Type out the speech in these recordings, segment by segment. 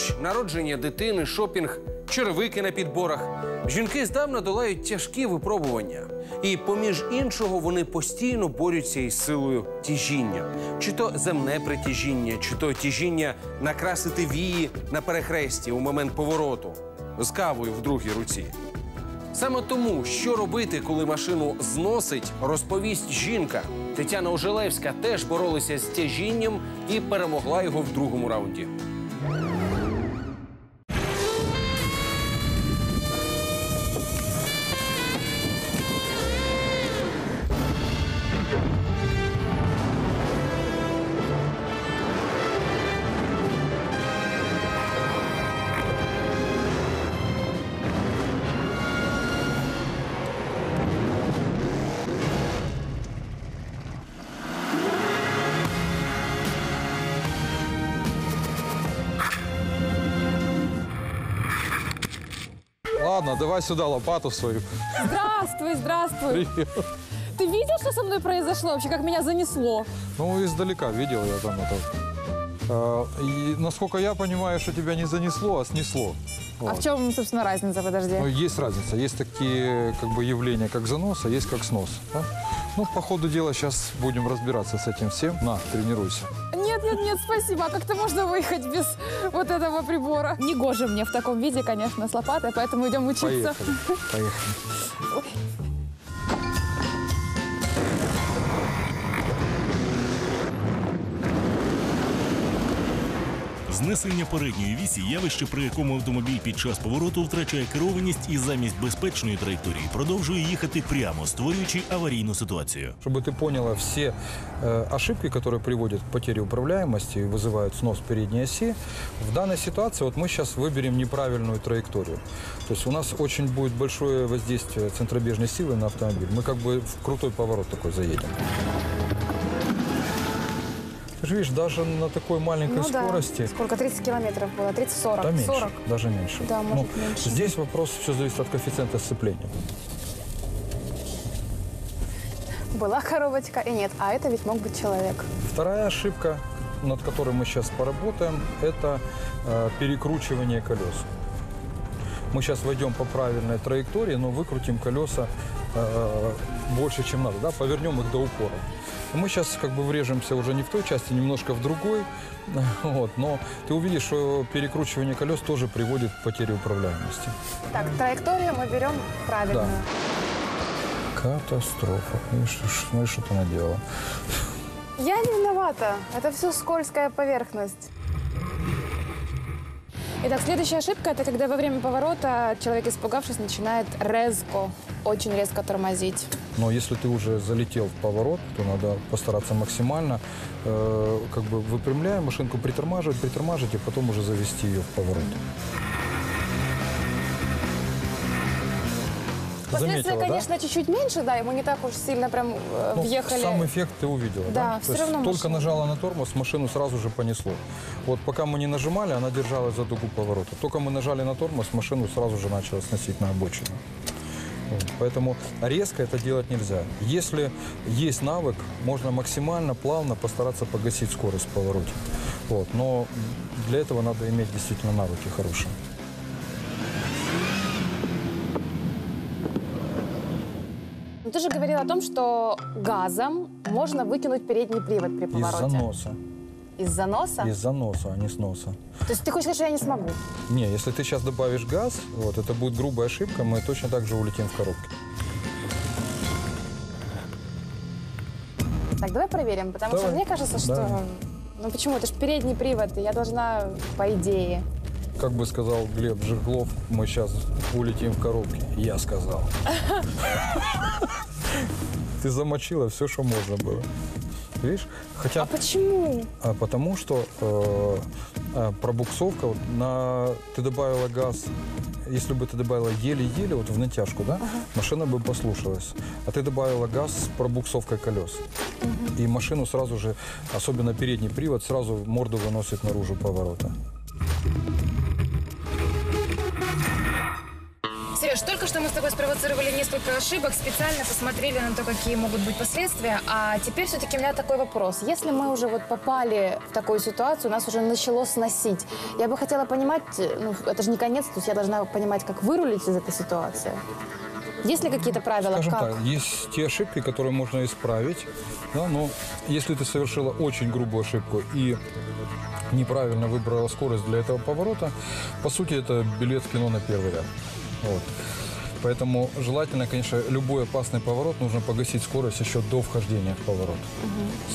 борщ, народження дитини, шопінг, черевики на підборах. Жінки здавна долають тяжкі випробування. І, поміж іншого, вони постійно борються із силою тяжіння. Чи то земне притяжіння, чи то тяжіння накрасити вії на перехресті у момент повороту з кавою в другій руці. Саме тому, що робити, коли машину зносить, розповість жінка. Тетяна Ожелевська теж боролася з тяжінням і перемогла його в другому раунді. Ладно, давай сюда лопату свою. Здравствуй, здравствуй. Привет. Ты видел, что со мной произошло вообще, как меня занесло? Ну, издалека видел я там это. А, И, насколько я понимаю, что тебя не занесло, а снесло. А Вот. в чем, собственно, разница, подожди? Ну, есть разница. Есть такие как бы явления, как занос, а есть как снос. да? Ну, по ходу дела сейчас будем разбираться с этим всем. На, тренируйся. Нет, нет, нет, спасибо. А как-то можно выехать без вот этого прибора? Негоже мне в таком виде, конечно, с лопатой, поэтому идем учиться. Поехали. Поехали. Знесення передньої вісі явище, при якому автомобіль під час повороту втрачає керованість і замість безпечної траєкторії продовжує їхати прямо, створюючи аварійну ситуацію. Чтобы ты поняла все э, ошибки, которые приводят к потере управляемости и вызывают снос передней оси, в данной ситуации вот мы сейчас выберем неправильную траекторию. То есть у нас очень будет большое воздействие центробежной силы на автомобиль. Мы как бы в крутой поворот такой заедем. Видишь, даже на такой маленькой Ну да. скорости... Сколько? 30 километров было? 30-40? Да меньше, 40. даже меньше. Да, может, Ну, меньше. Здесь вопрос все зависит от коэффициента сцепления. Была коробочка и нет. А это ведь мог быть человек. Вторая ошибка, над которой мы сейчас поработаем, это э, перекручивание колес. Мы сейчас войдем по правильной траектории, но выкрутим колеса э, больше, чем надо, да, повернем их до упора. И Мы сейчас как бы врежемся уже не в той части, немножко в другой, вот, но ты увидишь, что перекручивание колес тоже приводит к потере управляемости. Так, траекторию мы берем правильную. Катастрофа. Видишь, ш- смотри, что ты наделала. Я не виновата. Это все скользкая поверхность. Итак, следующая ошибка – это когда во время поворота человек, испугавшись, начинает резко, очень резко тормозить. Но если ты уже залетел в поворот, то надо постараться максимально, э, как бы выпрямляя машинку, притормаживать, притормаживать, и потом уже завести ее в поворот. Последствия, Заметила, да? конечно, чуть-чуть меньше, да, и мы не так уж сильно прям э, Ну, въехали. Сам эффект ты увидела, да? Да, То всё есть равно только машина. нажала на тормоз, машину сразу же понесло. Вот пока мы не нажимали, она держалась за дугу поворота. Только мы нажали на тормоз, машину сразу же начала сносить на обочину. Поэтому резко это делать нельзя. Если есть навык, можно максимально плавно постараться погасить скорость в повороте. Вот. Но для этого надо иметь действительно навыки хорошие. Ну, Ты же говорил о том, что газом можно выкинуть передний привод при Из повороте. заноса. Из заноса? Из заноса, а не сноса. То есть ты хочешь сказать, что я не смогу? Не, если ты сейчас добавишь газ, вот это будет грубая ошибка, мы точно так же улетим в коробке. Так, давай проверим, потому что Давай. мне кажется, что... Да. Ну почему? Это же передний привод, и я должна, по идее... Как бы сказал Глеб Жиглов, мы сейчас улетим в коробке. Я сказал. Ты замочила все, что можно было. Видишь? Хотя А почему? а потому что э, э, пробуксовка, вот на, ты добавила газ, если бы ты добавила еле-еле, вот в натяжку, да, машина бы послушалась. А ты добавила газ с пробуксовкой колес. И машину сразу же, особенно передний привод, сразу морду выносит наружу поворота. Сереж, только что мы с тобой спровоцировали несколько ошибок, специально посмотрели на то, какие могут быть последствия. А теперь все-таки у меня такой вопрос. Если мы уже вот попали в такую ситуацию, нас уже начало сносить, я бы хотела понимать, ну, это же не конец, то есть я должна понимать, как вырулить из этой ситуации. Есть ли какие-то правила? Скажем как? так, есть те ошибки, которые можно исправить, да, но если ты совершила очень грубую ошибку и неправильно выбрала скорость для этого поворота, по сути, это билет в кино на первый ряд. Вот. Поэтому желательно, конечно, любой опасный поворот нужно погасить скорость еще до вхождения в поворот.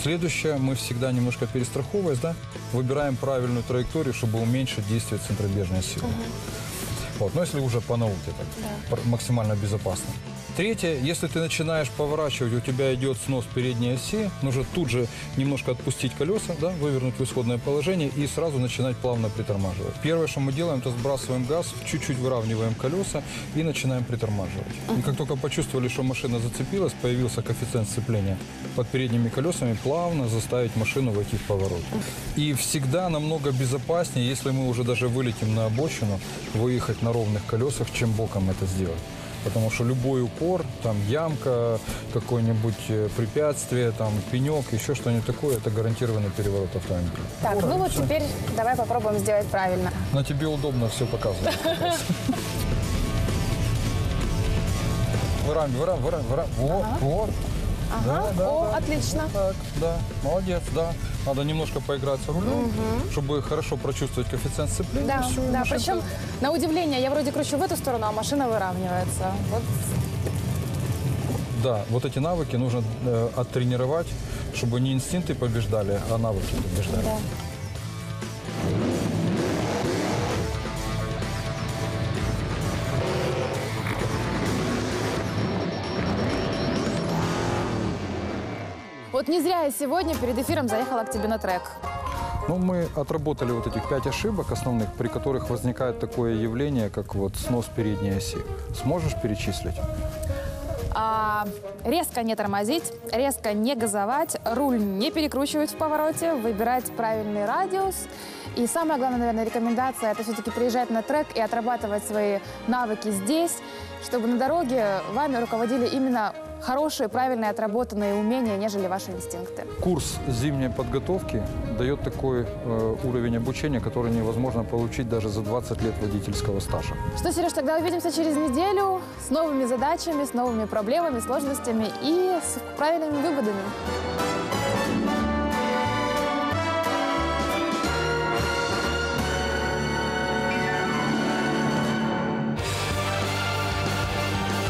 Следующее, мы всегда немножко перестраховываясь, да, выбираем правильную траекторию, чтобы уменьшить действие центробежной силы. Вот, но если уже по науке так, пр- максимально безопасно. Третье, если ты начинаешь поворачивать, у тебя идет снос передней оси, нужно тут же немножко отпустить колеса, да, вывернуть в исходное положение и сразу начинать плавно притормаживать. Первое, что мы делаем, это сбрасываем газ, чуть-чуть выравниваем колеса и начинаем притормаживать. И как только почувствовали, что машина зацепилась, появился коэффициент сцепления под передними колесами, плавно заставить машину войти в поворот. И всегда намного безопаснее, если мы уже даже вылетим на обочину, выехать на ровных колесах, чем боком это сделать. Потому что любой упор, там ямка, какое-нибудь э, препятствие, там пенек, еще что-нибудь такое, это гарантированный переворот автомобиля. Так, ну вот теперь давай попробуем сделать правильно. На тебе удобно все показывать. Выравнивай, выравнивай, выравнивай. Вот, вот. Да, да, О, да. отлично. Так, да, молодец, да. Надо немножко поиграть с рулем, чтобы хорошо прочувствовать коэффициент сцепления. Да, Всё, да. Причем, на удивление, я вроде кручу в эту сторону, а машина выравнивается. Вот Да, вот эти навыки нужно э, оттренировать, чтобы не инстинкты побеждали, а навыки побеждали. Да. Вот не зря я сегодня перед эфиром заехала к тебе на трек. Ну, мы отработали вот этих пять ошибок основных, при которых возникает такое явление, как вот снос передней оси. Сможешь перечислить? А, резко не тормозить, резко не газовать, руль не перекручивать в повороте, выбирать правильный радиус. И самая главная, наверное, рекомендация – это все-таки приезжать на трек и отрабатывать свои навыки здесь, чтобы на дороге вами руководили именно хорошие, правильные, отработанные умения, нежели ваши инстинкты. Курс зимней подготовки дает такой э, уровень обучения, который невозможно получить даже за 20 лет водительского стажа. Что, Сереж, тогда увидимся через неделю с новыми задачами, с новыми проблемами, сложностями и с правильными выводами.